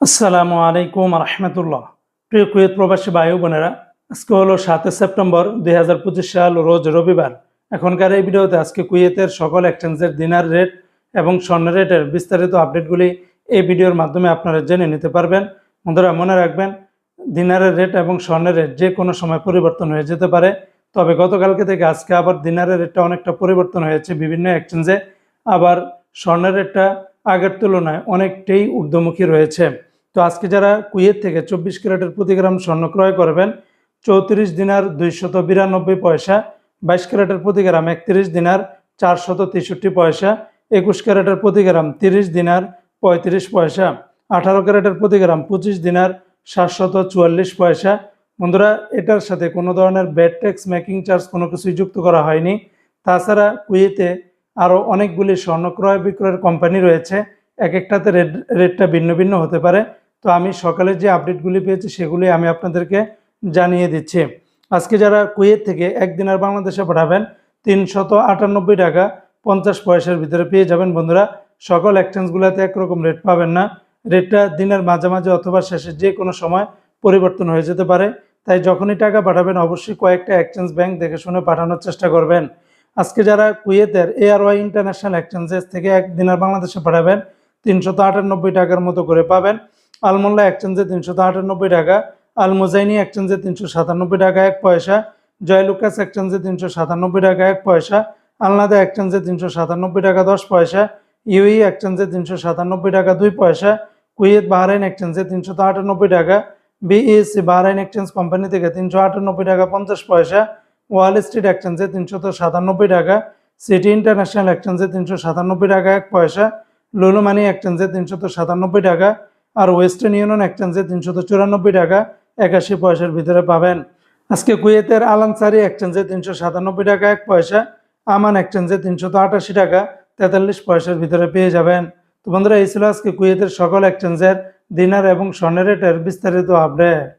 আসসালামু আলাইকুম রহমতুল্লাহ প্রিয় কুয়েত প্রবাসী বায়ু বোনেরা, আজকে হলো সাতই সেপ্টেম্বর দুই হাজার পঁচিশ সাল, রোজ রবিবার। এখনকার এই ভিডিওতে আজকে কুয়েতের সকল এক্সচেঞ্জের দিনার রেট এবং স্বর্ণ রেটের বিস্তারিত আপডেটগুলি এই ভিডিওর মাধ্যমে আপনারা জেনে নিতে পারবেন। বন্ধুরা, মনে রাখবেন দিনারের রেট এবং স্বর্ণের রেট যে কোনো সময় পরিবর্তন হয়ে যেতে পারে। তবে গতকালকে থেকে আজকে আবার দিনারের রেটটা অনেকটা পরিবর্তন হয়েছে বিভিন্ন এক্সচেঞ্জে আবার স্বর্ণের রেটটা আগের তুলনায় অনেকটাই ঊর্ধ্বমুখী রয়েছে। তো আজকে যারা কুয়েত থেকে চব্বিশ ক্যারেটের প্রতি গ্রাম স্বর্ণ ক্রয় করবেন, চৌত্রিশ দিনার দুইশত বিরানব্বই পয়সা, বাইশ ক্যারেটের প্রতি গ্রাম একত্রিশ দিনার চারশত তেষট্টি পয়সা, একুশ ক্যারেটের প্রতি গ্রাম তিরিশ দিনার পঁয়ত্রিশ পয়সা, আঠারো ক্যারেটের প্রতি গ্রাম পঁচিশ দিনার সাতশত চুয়াল্লিশ পয়সা। বন্ধুরা, এটার সাথে কোনো ধরনের ব্যাড ট্যাক্স মেকিং চার্জ কোনো কিছুই যুক্ত করা হয়নি। তাছাড়া কুয়েতে আরও অনেকগুলি স্বর্ণ ক্রয় বিক্রয়ের কোম্পানি রয়েছে। এক একটাতে রেট রেটটা ভিন্ন ভিন্ন হতে পারে। তো আমি সকালে যে আপডেটগুলি পেয়েছি, সেগুলি আমি আপনাদেরকে জানিয়ে দিচ্ছি। আজকে যারা কুয়েত থেকে একদিন আর বাংলাদেশে পাঠাবেন, তিনশত আটানব্বই টাকা পঞ্চাশ পয়সার ভিতরে পেয়ে যাবেন বন্ধুরা। সকল এক্সচেঞ্জগুলোতে একরকম রেট পাবেন না। রেটটা দিনের মাঝামাঝি অথবা শেষে যে কোনো সময় পরিবর্তন হয়ে যেতে পারে। তাই যখনই টাকা পাঠাবেন, অবশ্যই কয়েকটা এক্সচেঞ্জ ব্যাংক দেখে শুনে পাঠানোর চেষ্টা করবেন। আজকে যারা কুয়েতের এআরওয়াই ইন্টারন্যাশনাল এক্সচেঞ্জেস থেকে এক দিনের বাংলাদেশে পাঠাবেন, তিনশত আটানব্বই টাকার মতো করে পাবেন। আলমোল্লা এক্সচেঞ্জে তিনশত আটানব্বই টাকা আল মুজাইনি এক্সচেঞ্জে তিনশো সাতানব্বই টাকা, এক পয়সা, জয়লুকাস এক্সচেঞ্জে তিনশো সাতানব্বই টাকা, এক পয়সা, আলনাদা এক্সচেঞ্জে তিনশো সাতানব্বই টাকা, দশ পয়সা, ইউই এক্সচেঞ্জে তিনশো সাতানব্বই টাকা, দুই পয়সা, কুয়েত বাহরাইন এক্সচেঞ্জে তিনশো আটানব্বই টাকা বিইসি বাহরাইন এক্সচেঞ্জ কোম্পানি থেকে তিনশো আটানব্বই টাকা, পঞ্চাশ পয়সা, ওয়াল স্ট্রিট এক্সচেঞ্জে তিনশত সাতানব্বই টাকা, সিটি ইন্টারন্যাশনাল এক্সচেঞ্জে তিনশো সাতানব্বই টাকা, এক পয়সা লুলু মানি এক্সচেঞ্জে তিনশত সাতানব্বই টাকা আর ওয়েস্টার্ন ইউনিয়ন এক্সচেঞ্জে তিনশত চুরানব্বই টাকা একাশি পয়সার ভিতরে পাবেন। আজকে কুয়েতের আলানসারি এক্সচেঞ্জে তিনশো সাতানব্বই টাকা, এক পয়সা। আমান এক্সচেঞ্জে তিনশত আটাশি টাকা, তেতাল্লিশ পয়সার ভিতরে পেয়ে যাবেন। তো বন্ধুরা, এই ছিল আজকে কুয়েতের সকল এক্সচেঞ্জের দিনার এবং স্বর্ণের রেটের বিস্তারিত আপডেট।